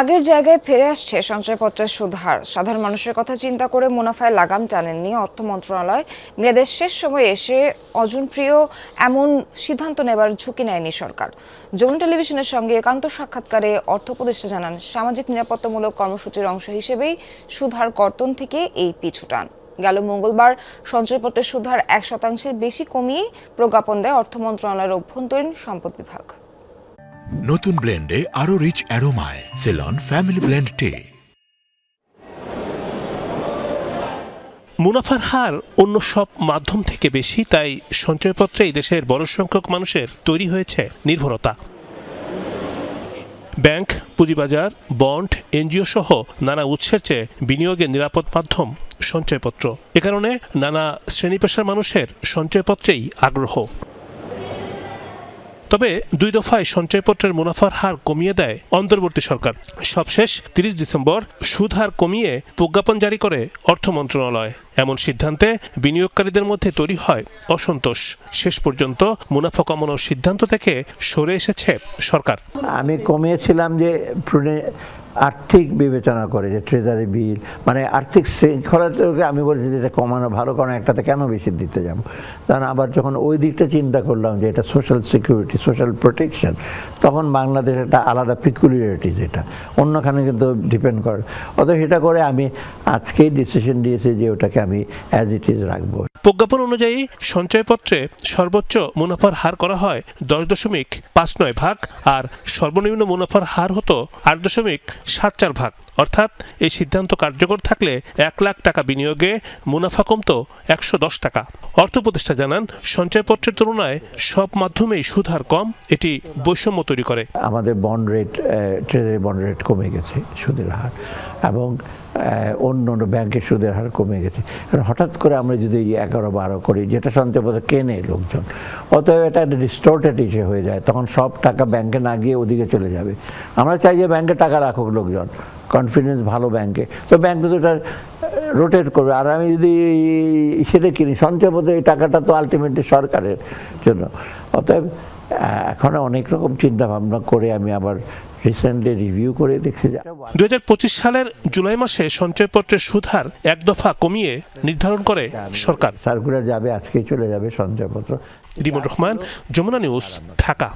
আগের জায়গায় ফিরে আসছে সঞ্চয়পত্রের সুদহার সাধারণ মানুষের কথা চিন্তা করে মুনাফায় লাগাম টানেননি অর্থ মন্ত্রণালয়। মেয়াদের শেষ সময়ে এসে অজনপ্রিয় এমন সিদ্ধান্ত নেবার ঝুঁকি নেয়নি সরকার। যমুনা টেলিভিশনের সঙ্গে একান্ত সাক্ষাৎকারে অর্থ উপদেষ্টা জানান, সামাজিক নিরাপত্তামূলক কর্মসূচির অংশ হিসেবেই সুধার কর্তন থেকে এই পিছুটান গেল মঙ্গলবার সঞ্চয়পত্রের সুদহার এক শতাংশের বেশি কমিয়ে প্রজ্ঞাপন দেয় অর্থ মন্ত্রণালয়ের অভ্যন্তরীণ সম্পদ বিভাগ। নতুন ব্লেন্ডে আরও রিচ অ্যারোমায় সেলন ফ্যামিলি ব্লেন্ড টে মুনাফার হার অন্য সব মাধ্যম থেকে বেশি, তাই সঞ্চয়পত্রে এই দেশের বড় সংখ্যক মানুষের তৈরি হয়েছে নির্ভরতা। ব্যাংক, পুঁজিবাজার, বন্ড, এনজিও সহ নানা উৎসের চেয়ে বিনিয়োগের নিরাপদ মাধ্যম সঞ্চয়পত্র। এ কারণে নানা শ্রেণি পেশার মানুষের সঞ্চয়পত্রেই আগ্রহ। তবে দুই দফায় সঞ্চয়পত্রের মুনাফার হার কমিয়ে দেয় অন্তর্বর্তী সরকার। সবশেষ তিরিশ ডিসেম্বর সুদ হার কমিয়ে প্রজ্ঞাপন জারি করে অর্থ মন্ত্রণালয়। এমন সিদ্ধান্তে বিনিয়োগকারীদের মধ্যে তৈরি হয় অসন্তোষ। শেষ পর্যন্ত মুনাফা কমানোর সিদ্ধান্ত থেকে সরে এসেছে সরকার। আমি কমিয়েছিলাম যে আর্থিক বিবেচনা করে যে ট্রেজারি বিল মানে আর্থিক শৃঙ্খলাটাকে আমি বলছি যে এটা কমানো ভালো, কারণ একটাতে কেন বেশি দিতে যাব? কারণ আবার যখন ওই দিকটা চিন্তা করলাম যে এটা সোশ্যাল সিকিউরিটি সোশ্যাল প্রোটেকশন তখন বাংলাদেশ একটা আলাদা পিকুলিয়ারিটি যেটা। অন্যখানে কিন্তু ডিপেন্ড করে। অতএব সেটা করে আমি আজকেই ডিসিশন দিয়েছি যে ওটাকে আমি অ্যাজ ইট ইজ রাখব। প্রজ্ঞাপন অনুযায়ী সঞ্চয়পত্রে সর্বোচ্চ মুনাফার হার করা হয় দশ দশমিক পাঁচ নয় ভাগ, আর সর্বনিম্ন মুনাফার হার হতো আট দশমিক সাত চার ভাগ। অর্থাৎ এই সিদ্ধান্ত কার্যকর থাকলে এক লাখ টাকা বিনিয়োগে মুনাফা কমতো একশো দশ টাকা। অর্থ উপদেষ্টা জানান, সঞ্চয়পত্রের তুলনায় সব মাধ্যমেই সুদ হার কম, এটি বৈষম্য তৈরি করে। আমাদের bond rate treasury bond rate কমে গেছে সুদের হার এবং অন্য অন্য ব্যাংকের সুদের হার কমে গেছে। হঠাৎ করে আমরা যদি এগারো বারো করি, যেটা সঞ্চয়পত্র কেনে লোকজন, অতএব এটা একটা ডিস্টোর্টেড হয়ে যায়। তখন সব টাকা ব্যাংকে না গিয়ে ওদিকে চলে যাবে। আমরা চাই যে ব্যাংকে টাকা রাখুক লোকজন কনফিডেন্স ভালো ব্যাংকে তো ব্যাংক তো এটা রোটেট করবে। আর আমি যদি সেটা কিনি সঞ্চয়পত্র এই টাকাটা তো আলটিমেটলি সরকারের জন্য। অতএব এখন অনেক রকম চিন্তা ভাবনা করে আমি আবার রিসেন্টলি রিভিউ করে দেখছি দু সালের জুলাই মাসে সঞ্চয়পত্রের সুধার এক দফা কমিয়ে নির্ধারণ করে সরকার। সার্কুলার যাবে আজকে চলে যাবে সঞ্চয়পত্র। রিমন রহমান যমুনা নিউজ ঢাকা।